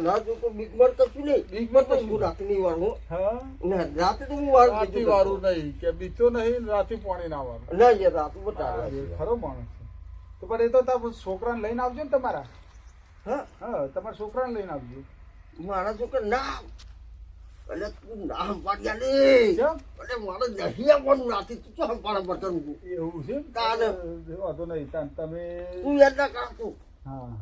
ના જો તો કશું નહીં. બીકમાં તો હું રાતે નહીં વાળું હા. ના રાતે તો હું વાળું વાળું નહીં કે બીતો નહીં રાતી પાણી ના વાળું ના યાર રાત ખરો માણસ તો પણ એ તો તાર છોકરાને લઈને આવજો ને તમારા. હા? હા તમારા છોકરાને લઈને આવજો. મારા છોકરા ના એટલે તું ના પાડ્યા ને? એટલે મારે નહીં આવવાનું રાતે. તું હંપાડા પર એવું છે? તાને. વાંધો નહીં તમે તું યાદ ના કરતું હા.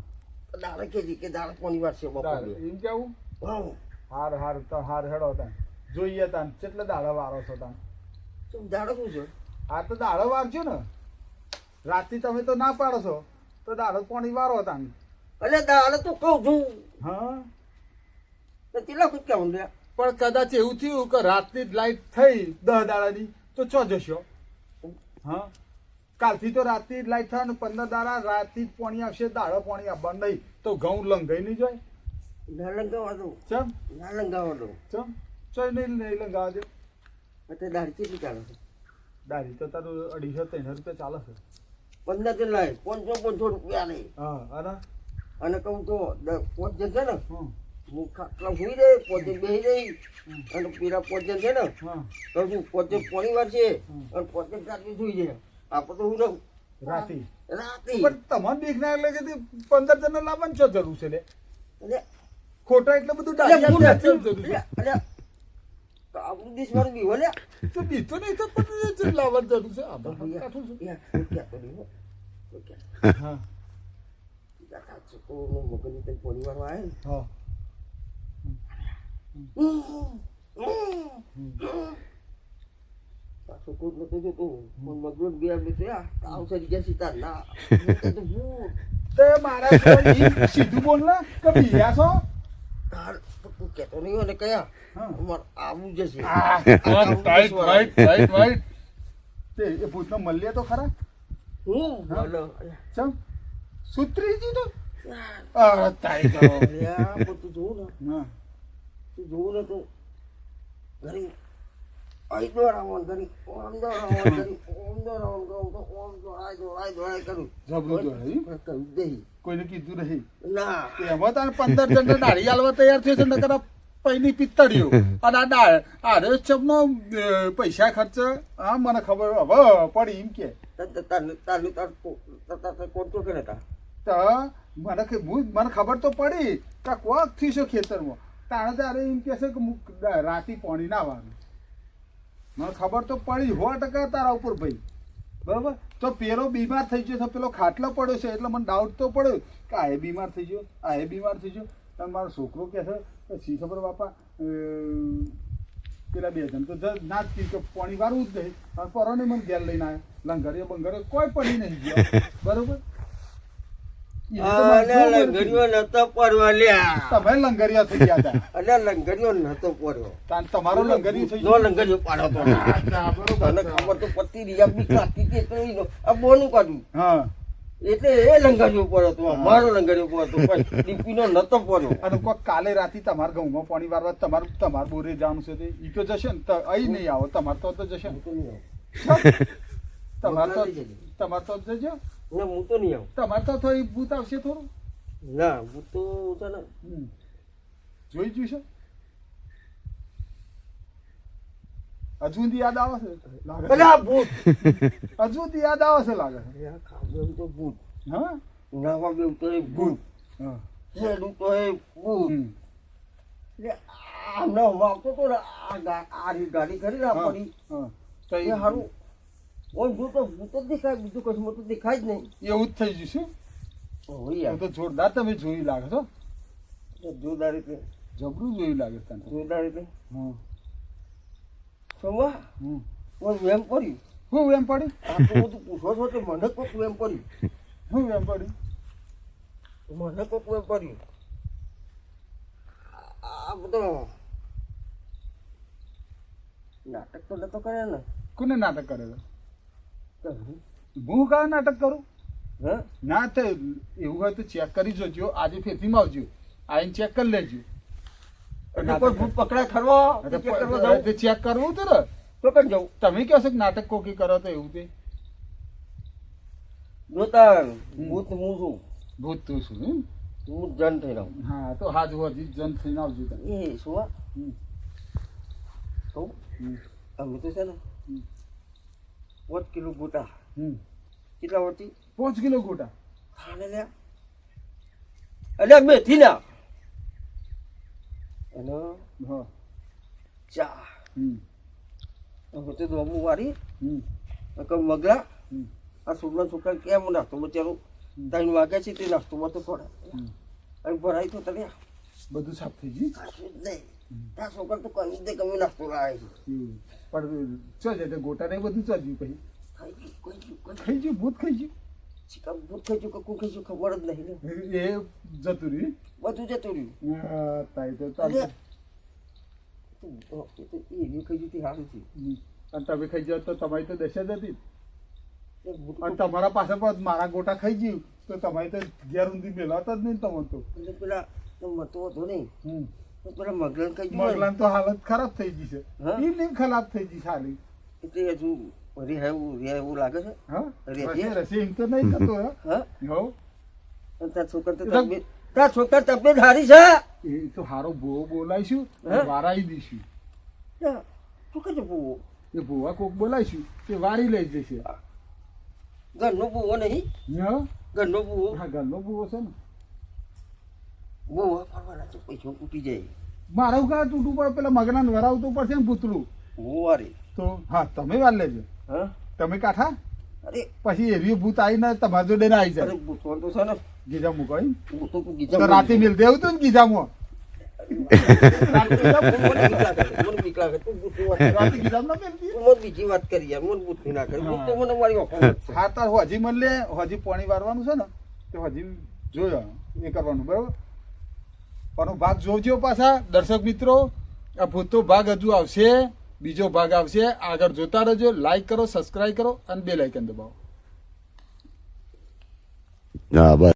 દાડે કે કે દાડે કોની વાર છે તાર એમ કેવું? હા. હાર હાર તો હાર હેડો તા જોઈએ તા કેટલા દાડા વારો છો તા તું દાડો શું છે? આ તો દાડો વારજો ને. રાતથી તમે તો ના પાડો છો. તો દાડો કોની વારો તાન? એટલે દાડો તો કહું છું. હા? તો કેટલા ખુદ કેવું લે? પણ કદાચ એવું થયું કે રાતની જ લાઈટ થઈ દહ દાડાની તો છો જશો. હા? કાલથી તો રાતથી લાઈટ થવાનું પંદર દાડા રાતથી જ પાણી આવશે દાડો પાણી આવવાનું નહીં. તો ઘઉં લંઘાઈ નહીં જાય? ના દઉં. ચમ? ના દઉં. ચમ? ચોય નહીં નહીં લંઘાવા દે. એટલે દાડી કેટલી ચાલે છે? દાઢી તો તારું અઢીસો ત્રણસો રૂપિયા ચાલે છે. પંદર તે લાય પાંચસો પાંચસો રૂપિયા નહીં. હા અને? અને કહું તો પોચ છે ને હું ખાટલા હુઈ રે પોતે બેહી રહી અને પેલા પોતે છે ને હા. કહું પોતે પોણી વાર છે અને પોતે રાત્રે સુઈ જાય. આપણે તો હું રાતી. રાતે. પણ તમારે દેખના એટલે કે પંદર જણ લાવવાની શું જરૂર છે એટલે ખોટા એટલે બધું એટલે દાઢી હું આપી નથી- જરૂર છે? એટલે- એટલે તો આપણું દેશ બી તો નહીં તો પણ લાવવાની જરૂર છે. આ તો કાઠું છે. યાર, આવે કહેતો નહીં હો. કોઈ કહેતો હા નહીં. આ છોકરોનું મગજની કંઈ પોણી વાળવા આવે ને હા પાછો કોઈ નતો જોતો થયા તાવ સરી ગયા સીતા ના હું તો મારા કોઈ ઈ સીધું બોલ ને કે છો તું કેતો નહીં હોય ને કયા આવું જશે આ, રાઈટ રાઈટ રાઈટ રાઈટ તે એ ભૂતનો મળીએ તો ખરા હું. બોલો ચમ સુત્રી જી તો અરે તારી તો જોવું ને હા તું જોવું ને તો ઘણી અહીં દોડાવવાનું ઘણી ઓમ દોડાવવાનું ઘણી ઓમ દોડાવવાનું કહું તો ઓમ દોડાય દોડાય દોડાય કરું જબરું? પણ કહું દઈ કોઈને કીધું નહીં. ના. એમાં તારે પંદર જણ દાઢી હાલવા તૈયાર થયો છે નકર પૈની પિત્તળીઓ. અને આ અરે ચમનો પૈસા ખર્ચ હા મને ખબર હવે પડી એમ કે. કોણ તો કરે તા મને કે મને ખબર તો પડી. કે કોકથી છે ખેતરમાં. તાણે તારે એમ કે છે કે રાતી પાણી ના આવવાનું મને ખબર તો પડી સો ટકા તારા ઉપર ભાઈ. બરાબર? તો પેલો બીમાર થઈ ગયો પેલો ખાટલો પડ્યો છે, એટલે મને ડાઉટ તો પડ્યો કે આ એ બીમાર થઈ ગયો, આ એ બીમાર થઈ ગયો. અને મારો છોકરો કહે છે કે શી ખબર બાપા પેલા બે જણ તો ના જ કે પાણી વારવું જ નહીં. પરોને મને ઘેર લઈને આવ્યો. એ બંગરે કોઈ પડી નહીં ગયો. બરોબર? એટલે એ લંગાડ્યો પડ્યો હતો મારો લંગાડ્યો પડ્યો તો પણ ડીપીનો નતો પડ્યો અને કોઈ કાલે રાતી તમારા ઘઉંમાં પાણી વારવા તમારું તમારું બોરે જવાનું છે એ તો જશે ને તો અહીં નહીં આવો તમારે તો તો જશે ને. તમારે તો તમારે તો જજો. ના હું તો નહીં આવું. તમારે તો થોડી ભૂત આવશે થોડું. ના ભૂત તો છે ને. હમ. જોઈ જોઈશે હજુ યાદ આવે છે? લાગે ભૂત! હજુ યાદ આવે છે લાગે ખાવું તો ભૂત. હા? ના બેવું તો એ ભૂત. હા. હેડું તો એ ભૂત. હમ. એટલે આ નવ આવતો તો ને આ ગાડી કરી ને તો એ એ ઓય તો જ દેખાય બીજું કશું મોટું દેખાય જ નહીં. એવું જ થઈ જશે. ઓય તો જોરદાર તમે જોઈ લાગે છો જોરદાર રીતે. જબરું જોઈ લાગે તને. જોરદાર રીતે. હમ. સમવા હમ. હું એમ પડ્યું હું એમ પડી? આ તો બધું પૂછો છો કે મને કોક એમ પડ્યું હું એમ પડી? મને કોક એમ પડ્યું આ- આ બધો નાટક તો નતો કરે ને. કોને નાટક કરે છે? કરું. હું કા નાટક કરું? હે. ના તો એવું હોય તો ચેક કરી જોજો. આજે ફેરથી આવજો આઈને ચેક કરી લેજો. ચેક કરવા? તે તો ને. તો કઈ જાઉં. તમે કહો છો કે નાટક કોકી કરો તો એવું તે? જોતા ભૂત હું છું. ભૂત તું શું હમ? હું જન થઈ રહું હા તો હાજ હજી જન થઈને આવજો એ શું હમ. અમે તો છે ને. પાંચ કિલો ગોટા. હમ. કેટલા વટી પાંચ કિલો ગોટા. ખાને લ્યા અલ્યા મેથી લ્યા એનો હા. ચા. હમ. હોતે તો દોમું વારી. હમ. નકર મગલા આ છોકરા છોકરા કેમ નાખતો બચારો ત્રણ વાગે છે તે નાખતો તો પડે અને ભરાય તો તને બધું સાફ થઈ ગયું? નહીં. ત્યાં છોકરા તો કહ્યું જ નહીં કે અમે નાખતો હમ. પણ ચો છે ગોટા ને બધું ચાલ્યું પછી. ખાઈ ગયું કોઈ કોઈ ભૂત ખાઈ ગયું. ચિકન ભૂત ખાઈ ગયું કે કોણ ખાઈ ગયું ખબર જ નહીં એ જતું રહ્યું બધું જતું રહ્યું તાઈ તો અરે, તો એ તો એ રહ્યું ખાઈ ગયું તે સારું છે. અને તમે ખાઈ જાવ તો તમારી તો દશા જ હતી. અને તમારા પાસે પણ મારા ગોટા ખાઈ ગયું તો તમારી તો ઘેર ઊંધી મેલાતા જ નહીં તમને તો. પેલા મતો હતો નહીં પેલા મગલન તો હાલત ખરાબ થઈ ગઈ છે. એમ ખરાબ થઈ ગઈ સારી એટલે હજુ રે એવું રે એવું લાગે છે? હા? રસી એમ તો નહીં થતો હા? હો? તાર છોકરા તો તાર છોકરા તબિયત સારી છે? એ તો હારો ભૂવો બોલાવીશું? વારાઈ દઈશું. શું કરે ભૂવો? એ ભૂવા કોક બોલાવીશું તે વારી લઈ જશે. ઘરનો બહુ નહીં? ઘરનો બહુ હા ઘરનો ભૂવો છે ને. બહુ છે પૈસા તૂટી જાય મારું કા તૂટવું પડે પેલા મગનાને વરાવતું પડશે ને પૂતળું વારી તો હા તમે વાર લેજો. હા? તમે કાઠા? અરે. પછી એવી ભૂત આવીને તમારા જોડે ના આવી જાય. ભૂતવાન તો છે ને. ગીજા મૂકો એમ? હું તો રાતે મિલ દેવું તું ને ગીજામાં? ગીજામાં બીજી વાત કરી હા તાર હજી મન હજી પાણી વારવાનું છે ને તો હજી જોયો એ કરવાનું બરાબર? પણ ભાગ જોજો પાછા. દર્શક મિત્રો, આ ભૂતો ભાગ હજુ આવશે. બીજો ભાગ આવશે. આગળ જોતા રહેજો. લાઈક કરો સબસ્ક્રાઈબ કરો, અને બે લાઇકન દબાવો. હા બસ